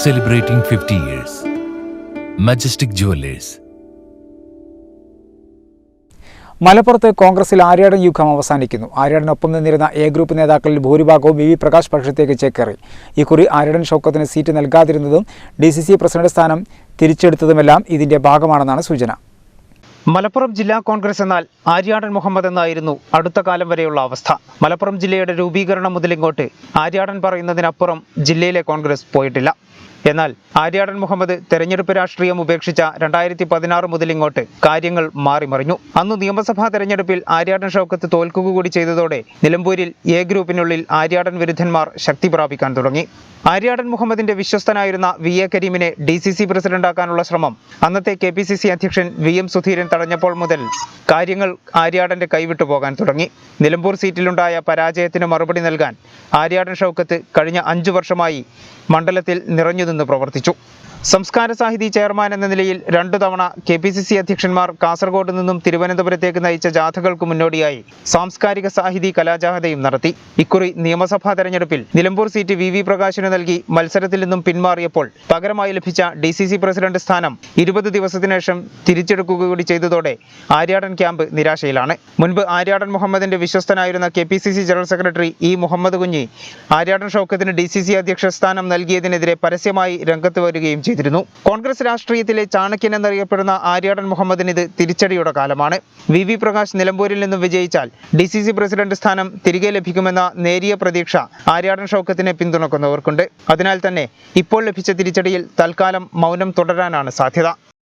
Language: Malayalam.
celebrating 50 years. Majestic Jewelers. മലപ്പുറത്ത് കോൺഗ്രസിൽ ആര്യാടൻ യുഗം അവസാനിക്കുന്നു. ആര്യാടനൊപ്പം നിന്നിരുന്ന എ ഗ്രൂപ്പ് നേതാക്കളിൽ ഭൂരിഭാഗവും വി വി പ്രകാശ് പക്ഷത്തേക്ക് ചേക്കേറി. ഇക്കുറി ആര്യാടൻ ഷൗക്കത്തിന് സീറ്റ് നൽകാതിരുന്നതും ഡി സി സി പ്രസിഡന്റ് സ്ഥാനം തിരിച്ചെടുത്തതുമെല്ലാം ഇതിന്റെ ഭാഗമാണെന്നാണ് സൂചന. മലപ്പുറം ജില്ലാ കോൺഗ്രസ് എന്നാൽ ആര്യാടൻ മുഹമ്മദ് എന്നായിരുന്നു അടുത്ത കാലം വരെയുള്ള അവസ്ഥ. മലപ്പുറം ജില്ലയുടെ രൂപീകരണം മുതലിങ്ങോട്ട് ആര്യാടൻ പറയുന്നതിനപ്പുറം ജില്ലയിലെ കോൺഗ്രസ് പോയിട്ടില്ല. എന്നാൽ ആര്യാടൻ മുഹമ്മദ് തെരഞ്ഞെടുപ്പ് രാഷ്ട്രീയം ഉപേക്ഷിച്ച രണ്ടായിരത്തി പതിനാറ് മുതൽ ഇങ്ങോട്ട് കാര്യങ്ങൾ മാറിമറിഞ്ഞു. അന്ന് നിയമസഭാ തെരഞ്ഞെടുപ്പിൽ ആര്യാടൻ ഷൗക്കത്ത് തോൽക്കുക കൂടി ചെയ്തതോടെ നിലമ്പൂരിൽ എ ഗ്രൂപ്പിനുള്ളിൽ ആര്യാടൻ വിരുദ്ധന്മാർ ശക്തി പ്രാപിക്കാൻ തുടങ്ങി. ആര്യാടൻ മുഹമ്മദിന്റെ വിശ്വസ്തനായിരുന്ന വി എ കരീമിനെ ഡി സി സി പ്രസിഡന്റാക്കാനുള്ള ശ്രമം അന്നത്തെ കെ പി സി സി അധ്യക്ഷൻ വി എം സുധീരൻ തടഞ്ഞപ്പോൾ മുതൽ കാര്യങ്ങൾ ആര്യാടന്റെ കൈവിട്ടു പോകാൻ തുടങ്ങി. നിലമ്പൂർ സീറ്റിലുണ്ടായ പരാജയത്തിന് മറുപടി നൽകാൻ ആര്യാടൻ ഷൗക്കത്ത് കഴിഞ്ഞ അഞ്ചു വർഷമായി മണ്ഡലത്തിൽ നിറഞ്ഞു നിന്ന് പ്രവർത്തിച്ചു. സംസ്കാര സാഹിതി ചെയർമാൻ എന്ന നിലയിൽ രണ്ടു തവണ കെ പി സി സി അധ്യക്ഷന്മാർ കാസർഗോഡ് നിന്നും തിരുവനന്തപുരത്തേക്ക് നയിച്ച ജാഥകൾക്ക് മുന്നോടിയായി സാംസ്കാരിക സാഹിതി കലാജാഥയും നടത്തി. ഇക്കുറി നിയമസഭാ തെരഞ്ഞെടുപ്പിൽ നിലമ്പൂർ സീറ്റ് വി വി പ്രകാശിന് നൽകി മത്സരത്തിൽ നിന്നും പിന്മാറിയപ്പോൾ പകരമായി ലഭിച്ച ഡി സി സി പ്രസിഡന്റ് സ്ഥാനം ഇരുപത് ദിവസത്തിനുശേഷം തിരിച്ചെടുക്കുക കൂടി ചെയ്തതോടെ ആര്യാടൻ ക്യാമ്പ് നിരാശയിലാണ്. മുൻപ് ആര്യാടൻ മുഹമ്മദിന്റെ വിശ്വസ്തനായിരുന്ന K P C C general secretary E Muhammad Kunhi Aryadan ഷൗക്കത്തിന് D C C അധ്യക്ഷ സ്ഥാനം നൽകിയതിനെതിരെ പരസ്യമായി രംഗത്ത് വരികയും ചെയ്തിരുന്നു. കോൺഗ്രസ് രാഷ്ട്രീയത്തിലെ ചാണക്യൻ എന്നറിയപ്പെടുന്ന ആര്യാടൻ മുഹമ്മദിന് ഇത് തിരിച്ചടിയുടെ കാലമാണ്. വി വി പ്രകാശ് നിലമ്പൂരിൽ നിന്നും വിജയിച്ചാൽ ഡി സി സി പ്രസിഡന്റ് സ്ഥാനം തിരികെ ലഭിക്കുമെന്ന നേരിയ പ്രതീക്ഷ ആര്യാടൻ ഷൗക്കത്തിനെ പിന്തുണക്കുന്നവർക്കുണ്ട്. അതിനാൽ തന്നെ ഇപ്പോൾ ലഭിച്ച തിരിച്ചടിയിൽ തൽക്കാലം മൗനം തുടരാനാണ് സാധ്യത.